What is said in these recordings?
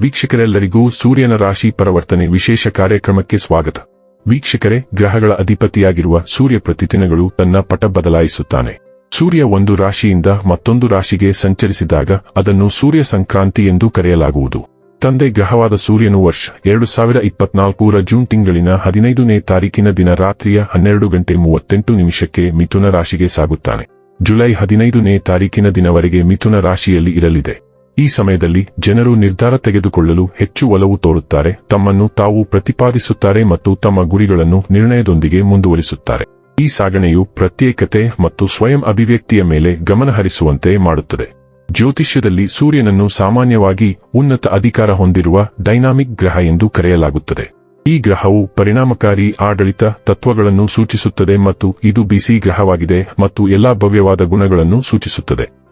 ವೀಕ್ಷಕರೆಲ್ಲರಿಗೂ ಸೂರ್ಯನ ರಾಶಿ ಪರಿವರ್ತನೆ ವಿಶೇಷ ಕಾರ್ಯಕ್ರಮಕ್ಕೆ ಸ್ವಾಗತ. ವೀಕ್ಷಕರೇ, ಗ್ರಹಗಳ ಅಧಿಪತಿಯಾಗಿರುವ ಸೂರ್ಯ ಪ್ರತಿದಿನಗಳು ತನ್ನ ಪಟ ಬದಲಾಯಿಸುತ್ತಾನೆ. ಸೂರ್ಯ ಒಂದು ರಾಶಿಯಿಂದ ಮತ್ತೊಂದು ರಾಶಿಗೆ ಸಂಚರಿಸಿದಾಗ ಅದನ್ನು ಸೂರ್ಯ ಸಂಕ್ರಾಂತಿ ಎಂದು ಕರೆಯಲಾಗುವುದು. ತಂದೆ ಗ್ರಹವಾದ ಸೂರ್ಯನು ವರ್ಷ ಎರಡು ಸಾವಿರ ಇಪ್ಪತ್ನಾಲ್ಕೂರ ಜೂನ್ ತಿಂಗಳಿನ ಹದಿನೈದನೇ ತಾರೀಕಿನ ದಿನ ರಾತ್ರಿಯ ಹನ್ನೆರಡು ಗಂಟೆ ಮೂವತ್ತೆಂಟು ನಿಮಿಷಕ್ಕೆ ಮಿಥುನ ರಾಶಿಗೆ ಸಾಗುತ್ತಾನೆ. ಜುಲೈ ಹದಿನೈದನೇ ತಾರೀಕಿನ ದಿನವರೆಗೆ ಮಿಥುನ ರಾಶಿಯಲ್ಲಿ ಇರಲಿದೆ. ಈ ಸಮಯದಲ್ಲಿ ಜನರು ನಿರ್ಧಾರ ತೆಗೆದುಕೊಳ್ಳಲು ಹೆಚ್ಚು ಒಲವು ತೋರುತ್ತಾರೆ, ತಮ್ಮನ್ನು ತಾವು ಪ್ರತಿಪಾದಿಸುತ್ತಾರೆ ಮತ್ತು ತಮ್ಮ ಗುರಿಗಳನ್ನು ನಿರ್ಣಯದೊಂದಿಗೆ ಮುಂದುವರಿಸುತ್ತಾರೆ. ಈ ಸಾಗಣೆಯು ಪ್ರತ್ಯೇಕತೆ ಮತ್ತು ಸ್ವಯಂ ಅಭಿವ್ಯಕ್ತಿಯ ಮೇಲೆ ಗಮನಹರಿಸುವಂತೆ ಮಾಡುತ್ತದೆ. ಜ್ಯೋತಿಷ್ಯದಲ್ಲಿ ಸೂರ್ಯನನ್ನು ಸಾಮಾನ್ಯವಾಗಿ ಉನ್ನತ ಅಧಿಕಾರ ಹೊಂದಿರುವ ಡೈನಾಮಿಕ್ ಗ್ರಹ ಎಂದು ಕರೆಯಲಾಗುತ್ತದೆ. ಈ ಗ್ರಹವು ಪರಿಣಾಮಕಾರಿ ಆಡಳಿತ ತತ್ವಗಳನ್ನು ಸೂಚಿಸುತ್ತದೆ ಮತ್ತು ಇದು ಬಿಸಿ ಗ್ರಹವಾಗಿದೆ ಮತ್ತು ಎಲ್ಲಾ ಭವ್ಯವಾದ ಗುಣಗಳನ್ನು ಸೂಚಿಸುತ್ತದೆ.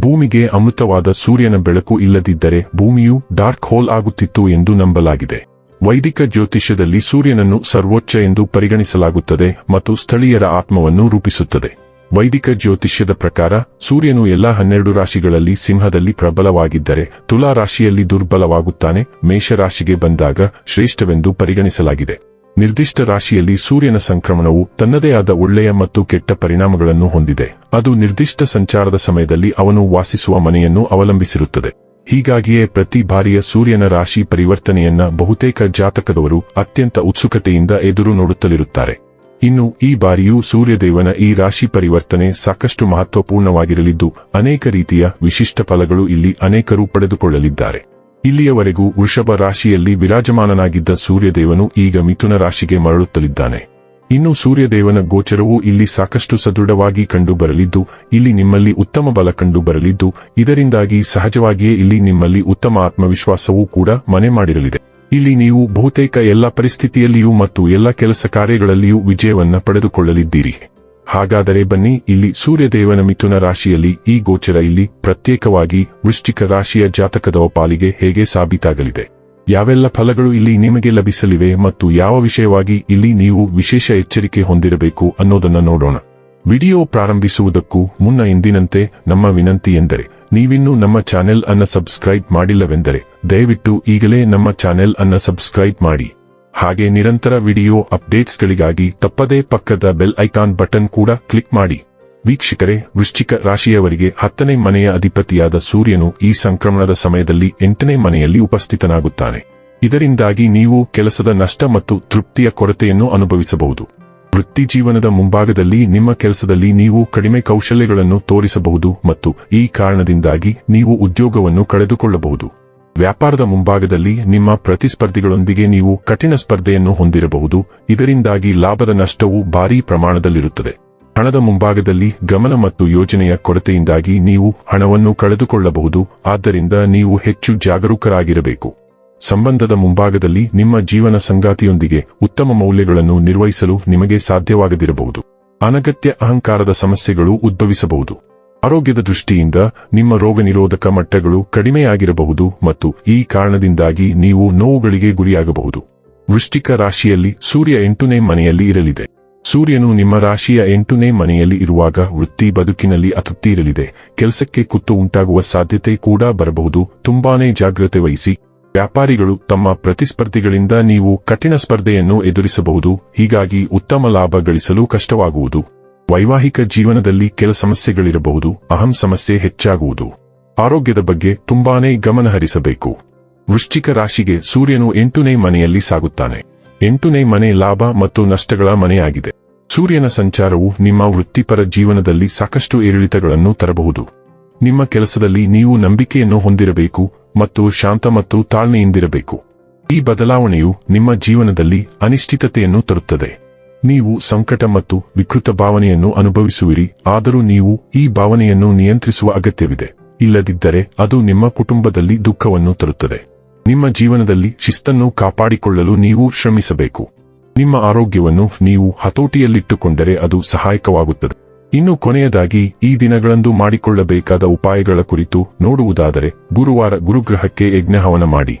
ಭೂಮಿಗೆ ಅಮೃತವಾದ ಸೂರ್ಯನ ಬೆಳಕು ಇಲ್ಲದಿದ್ದರೆ ಭೂಮಿಯು ಡಾರ್ಕ್ ಹೋಲ್ ಆಗುತ್ತಿತ್ತು ಎಂದು ನಂಬಲಾಗಿದೆ. ವೈದಿಕ ಜ್ಯೋತಿಷ್ಯದಲ್ಲಿ ಸೂರ್ಯನನ್ನು ಸರ್ವೋಚ್ಚ ಎಂದು ಪರಿಗಣಿಸಲಾಗುತ್ತದೆ ಮತ್ತು ಸ್ಥಳೀಯರ ಆತ್ಮವನ್ನು ರೂಪಿಸುತ್ತದೆ. ವೈದಿಕ ಜ್ಯೋತಿಷ್ಯದ ಪ್ರಕಾರ, ಸೂರ್ಯನು ಎಲ್ಲಾ ಹನ್ನೆರಡು ರಾಶಿಗಳಲ್ಲಿ ಸಿಂಹದಲ್ಲಿ ಪ್ರಬಲವಾಗಿದ್ದರೆ ತುಲಾ ರಾಶಿಯಲ್ಲಿ ದುರ್ಬಲವಾಗುತ್ತಾನೆ, ಮೇಷರಾಶಿಗೆ ಬಂದಾಗ ಶ್ರೇಷ್ಠವೆಂದು ಪರಿಗಣಿಸಲಾಗಿದೆ. ನಿರ್ದಿಷ್ಟ ರಾಶಿಯಲ್ಲಿ ಸೂರ್ಯನ ಸಂಕ್ರಮಣವು ತನ್ನದೇ ಆದ ಒಳ್ಳೆಯ ಮತ್ತು ಕೆಟ್ಟ ಪರಿಣಾಮಗಳನ್ನು ಹೊಂದಿದೆ. ಅದು ನಿರ್ದಿಷ್ಟ ಸಂಚಾರದ ಸಮಯದಲ್ಲಿ ಅವನು ವಾಸಿಸುವ ಮನೆಯನ್ನು ಅವಲಂಬಿಸಿರುತ್ತದೆ. ಹೀಗಾಗಿಯೇ ಪ್ರತಿ ಬಾರಿಯ ಸೂರ್ಯನ ರಾಶಿ ಪರಿವರ್ತನೆಯನ್ನ ಬಹುತೇಕ ಜಾತಕದವರು ಅತ್ಯಂತ ಉತ್ಸುಕತೆಯಿಂದ ಎದುರು ನೋಡುತ್ತಲಿರುತ್ತಾರೆ. ಇನ್ನು ಈ ಬಾರಿಯೂ ಸೂರ್ಯದೇವನ ಈ ರಾಶಿ ಪರಿವರ್ತನೆ ಸಾಕಷ್ಟು ಮಹತ್ವಪೂರ್ಣವಾಗಿರಲಿದ್ದು, ಅನೇಕ ರೀತಿಯ ವಿಶಿಷ್ಟ ಫಲಗಳು ಇಲ್ಲಿ ಅನೇಕರು ಪಡೆದುಕೊಳ್ಳಲಿದ್ದಾರೆ. ಇಲ್ಲಿಯವರೆಗೂ ವೃಷಭ ರಾಶಿಯಲ್ಲಿ ವಿರಾಜಮಾನನಾಗಿದ್ದ ಸೂರ್ಯದೇವನು ಈಗ ಮಿಥುನ ರಾಶಿಗೆ ಮರಳುತ್ತಲಿದ್ದಾನೆ. ಇನ್ನು ಸೂರ್ಯದೇವನ ಗೋಚರವು ಇಲ್ಲಿ ಸಾಕಷ್ಟು ಸದೃಢವಾಗಿ ಕಂಡುಬರಲಿದ್ದು, ಇಲ್ಲಿ ನಿಮ್ಮಲ್ಲಿ ಉತ್ತಮ ಬಲ ಕಂಡುಬರಲಿದ್ದು, ಇದರಿಂದಾಗಿ ಸಹಜವಾಗಿಯೇ ಇಲ್ಲಿ ನಿಮ್ಮಲ್ಲಿ ಉತ್ತಮ ಆತ್ಮವಿಶ್ವಾಸವೂ ಕೂಡ ಮನೆ ಮಾಡಿರಲಿದೆ. ಇಲ್ಲಿ ನೀವು ಬಹುತೇಕ ಎಲ್ಲ ಪರಿಸ್ಥಿತಿಯಲ್ಲಿಯೂ ಮತ್ತು ಎಲ್ಲ ಕೆಲಸ ಕಾರ್ಯಗಳಲ್ಲಿಯೂ ವಿಜಯವನ್ನ ಪಡೆದುಕೊಳ್ಳಲಿದ್ದೀರಿ. ಹಾಗಾದರೆ ಬನ್ನಿ, ಇಲ್ಲಿ ಸೂರ್ಯದೇವನ ಮಿಥುನ ರಾಶಿಯಲ್ಲಿ ಈ ಗೋಚರ ಇಲ್ಲಿ ಪ್ರತ್ಯೇಕವಾಗಿ ವೃಶ್ಚಿಕ ರಾಶಿಯ ಜಾತಕದ ಪಾಲಿಗೆ ಹೇಗೆ ಸಾಬೀತಾಗಲಿದೆ? ಯಾವೆಲ್ಲ ಫಲಗಳು ಇಲ್ಲಿ ನಿಮಗೆ ಲಭಿಸಲಿವೆ ಮತ್ತು ಯಾವ ವಿಷಯವಾಗಿ ಇಲ್ಲಿ ನೀವು ವಿಶೇಷ ಎಚ್ಚರಿಕೆ ಹೊಂದಿರಬೇಕು ಅನ್ನೋದನ್ನ ನೋಡೋಣ. ವಿಡಿಯೋ ಪ್ರಾರಂಭಿಸುವುದಕ್ಕೂ ಮುನ್ನ ಎಂದಿನಂತೆ ನಮ್ಮ ವಿನಂತಿ ಎಂದರೆ, ನೀವಿನ್ನೂ ನಮ್ಮ ಚಾನೆಲ್ ಅನ್ನ ಸಬ್ಸ್ಕ್ರೈಬ್ ಮಾಡಿಲ್ಲವೆಂದರೆ, ದಯವಿಟ್ಟು ಈಗಲೇ ನಮ್ಮ ಚಾನೆಲ್ ಅನ್ನ ಸಬ್ಸ್ಕ್ರೈಬ್ ಮಾಡಿ. ಹಾಗೆ ನಿರಂತರ ವಿಡಿಯೋ ಅಪ್ಡೇಟ್ಸ್ಗಳಿಗಾಗಿ ತಪ್ಪದೇ ಪಕ್ಕದ ಬೆಲ್ ಐಕಾನ್ ಬಟನ್ ಕೂಡ ಕ್ಲಿಕ್ ಮಾಡಿ. ವೀಕ್ಷಕರೇ, ವೃಶ್ಚಿಕ ರಾಶಿಯವರಿಗೆ ಹತ್ತನೇ ಮನೆಯ ಅಧಿಪತಿಯಾದ ಸೂರ್ಯನು ಈ ಸಂಕ್ರಮಣದ ಸಮಯದಲ್ಲಿ ಎಂಟನೇ ಮನೆಯಲ್ಲಿ ಉಪಸ್ಥಿತನಾಗುತ್ತಾನೆ. ಇದರಿಂದಾಗಿ ನೀವು ಕೆಲಸದ ನಷ್ಟ ಮತ್ತು ತೃಪ್ತಿಯ ಕೊರತೆಯನ್ನು ಅನುಭವಿಸಬಹುದು. ವೃತ್ತಿ ಜೀವನದ ಮುಂಭಾಗದಲ್ಲಿ ನಿಮ್ಮ ಕೆಲಸದಲ್ಲಿ ನೀವು ಕಡಿಮೆ ಕೌಶಲ್ಯಗಳನ್ನು ತೋರಿಸಬಹುದು ಮತ್ತು ಈ ಕಾರಣದಿಂದಾಗಿ ನೀವು ಉದ್ಯೋಗವನ್ನು ಕಳೆದುಕೊಳ್ಳಬಹುದು. ವ್ಯಾಪಾರದ ಮುಂಭಾಗದಲ್ಲಿ ನಿಮ್ಮ ಪ್ರತಿಸ್ಪರ್ಧಿಗಳೊಂದಿಗೆ ನೀವು ಕಠಿಣ ಸ್ಪರ್ಧೆಯನ್ನು ಹೊಂದಿರಬಹುದು. ಇದರಿಂದಾಗಿ ಲಾಭದ ನಷ್ಟವು ಭಾರೀ ಪ್ರಮಾಣದಲ್ಲಿರುತ್ತದೆ. ಹಣದ ಮುಂಭಾಗದಲ್ಲಿ ಗಮನ ಮತ್ತು ಯೋಜನೆಯ ಕೊರತೆಯಿಂದಾಗಿ ನೀವು ಹಣವನ್ನು ಕಳೆದುಕೊಳ್ಳಬಹುದು. ಆದ್ದರಿಂದ ನೀವು ಹೆಚ್ಚು ಜಾಗರೂಕರಾಗಿರಬೇಕು. ಸಂಬಂಧದ ಮುಂಭಾಗದಲ್ಲಿ ನಿಮ್ಮ ಜೀವನ ಸಂಗಾತಿಯೊಂದಿಗೆ ಉತ್ತಮ ಮೌಲ್ಯಗಳನ್ನು ನಿರ್ವಹಿಸಲು ನಿಮಗೆ ಸಾಧ್ಯವಾಗದಿರಬಹುದು. ಅನಗತ್ಯ ಅಹಂಕಾರದ ಸಮಸ್ಯೆಗಳು ಉದ್ಭವಿಸಬಹುದು. ಆರೋಗ್ಯದ ದೃಷ್ಟಿಯಿಂದ ನಿಮ್ಮ ರೋಗನಿರೋಧಕ ಮಟ್ಟಗಳು ಕಡಿಮೆಯಾಗಿರಬಹುದು ಮತ್ತು ಈ ಕಾರಣದಿಂದಾಗಿ ನೀವು ನೋವುಗಳಿಗೆ ಗುರಿಯಾಗಬಹುದು. ವೃಶ್ಚಿಕ ರಾಶಿಯಲ್ಲಿ ಸೂರ್ಯ ಎಂಟನೇ ಮನೆಯಲ್ಲಿ ಇರಲಿದೆ. ಸೂರ್ಯನು ನಿಮ್ಮ ರಾಶಿಯ ಎಂಟನೇ ಮನೆಯಲ್ಲಿ ಇರುವಾಗ ವೃತ್ತಿ ಬದುಕಿನಲ್ಲಿ ಅತೃಪ್ತಿ ಇರಲಿದೆ. ಕೆಲಸಕ್ಕೆ ಕುತ್ತು ಉಂಟಾಗುವ ಸಾಧ್ಯತೆ ಕೂಡ ಬರಬಹುದು. ತುಂಬಾನೇ ಜಾಗ್ರತೆ ವಹಿಸಿ. ವ್ಯಾಪಾರಿಗಳು ತಮ್ಮ ಪ್ರತಿಸ್ಪರ್ಧಿಗಳಿಂದ ನೀವು ಕಠಿಣ ಸ್ಪರ್ಧೆಯನ್ನು ಎದುರಿಸಬಹುದು. ಹೀಗಾಗಿ ಉತ್ತಮ ಲಾಭ ಗಳಿಸಲು ಕಷ್ಟವಾಗುವುದು. ವೈವಾಹಿಕ ಜೀವನದಲ್ಲಿ ಕೆಲ ಸಮಸ್ಯೆಗಳಿರಬಹುದು, ಅಹಂ ಸಮಸ್ಯೆ ಹೆಚ್ಚಾಗುವುದು. ಆರೋಗ್ಯದ ಬಗ್ಗೆ ತುಂಬಾನೇ ಗಮನಹರಿಸಬೇಕು. ವೃಶ್ಚಿಕ ರಾಶಿಗೆ ಸೂರ್ಯನು ಎಂಟುನೇ ಮನೆಯಲ್ಲಿ ಸಾಗುತ್ತಾನೆ. ಎಂಟನೇ ಮನೆ ಲಾಭ ಮತ್ತು ನಷ್ಟಗಳ ಮನೆಯಾಗಿದೆ. ಸೂರ್ಯನ ಸಂಚಾರವು ನಿಮ್ಮ ವೃತ್ತಿಪರ ಜೀವನದಲ್ಲಿ ಸಾಕಷ್ಟು ಏರಿಳಿತಗಳನ್ನು ತರಬಹುದು. ನಿಮ್ಮ ಕೆಲಸದಲ್ಲಿ ನೀವು ನಂಬಿಕೆಯನ್ನು ಹೊಂದಿರಬೇಕು ಮತ್ತು ಶಾಂತ ಮತ್ತು ತಾಳ್ಮೆಯಿಂದಿರಬೇಕು. ಈ ಬದಲಾವಣೆಯು ನಿಮ್ಮ ಜೀವನದಲ್ಲಿ ಅನಿಶ್ಚಿತತೆಯನ್ನು ತರುತ್ತದೆ. ನೀವು ಸಂಕಟ ಮತ್ತು ವಿಕೃತ ಭಾವನೆಯನ್ನು ಅನುಭವಿಸುವಿರಿ, ಆದರೂ ನೀವು ಈ ಭಾವನೆಯನ್ನು ನಿಯಂತ್ರಿಸುವ ಅಗತ್ಯವಿದೆ. ಇಲ್ಲದಿದ್ದರೆ ಅದು ನಿಮ್ಮ ಕುಟುಂಬದಲ್ಲಿ ದುಃಖವನ್ನು ತರುತ್ತದೆ. ನಿಮ್ಮ ಜೀವನದಲ್ಲಿ ಶಿಸ್ತನ್ನು ಕಾಪಾಡಿಕೊಳ್ಳಲು ನೀವು ಶ್ರಮಿಸಬೇಕು. ನಿಮ್ಮ ಆರೋಗ್ಯವನ್ನು ನೀವು ಹತೋಟಿಯಲ್ಲಿಟ್ಟುಕೊಂಡರೆ ಅದು ಸಹಾಯಕವಾಗುತ್ತದೆ. ಇನ್ನು ಕೊನೆಯದಾಗಿ, ಈ ದಿನಗಳಂದು ಮಾಡಿಕೊಳ್ಳಬೇಕಾದ ಉಪಾಯಗಳ ಕುರಿತು ನೋಡುವುದಾದರೆ, ಗುರುವಾರ ಗುರುಗ್ರಹಕ್ಕೆ ಯಜ್ಞಹವನ ಮಾಡಿ.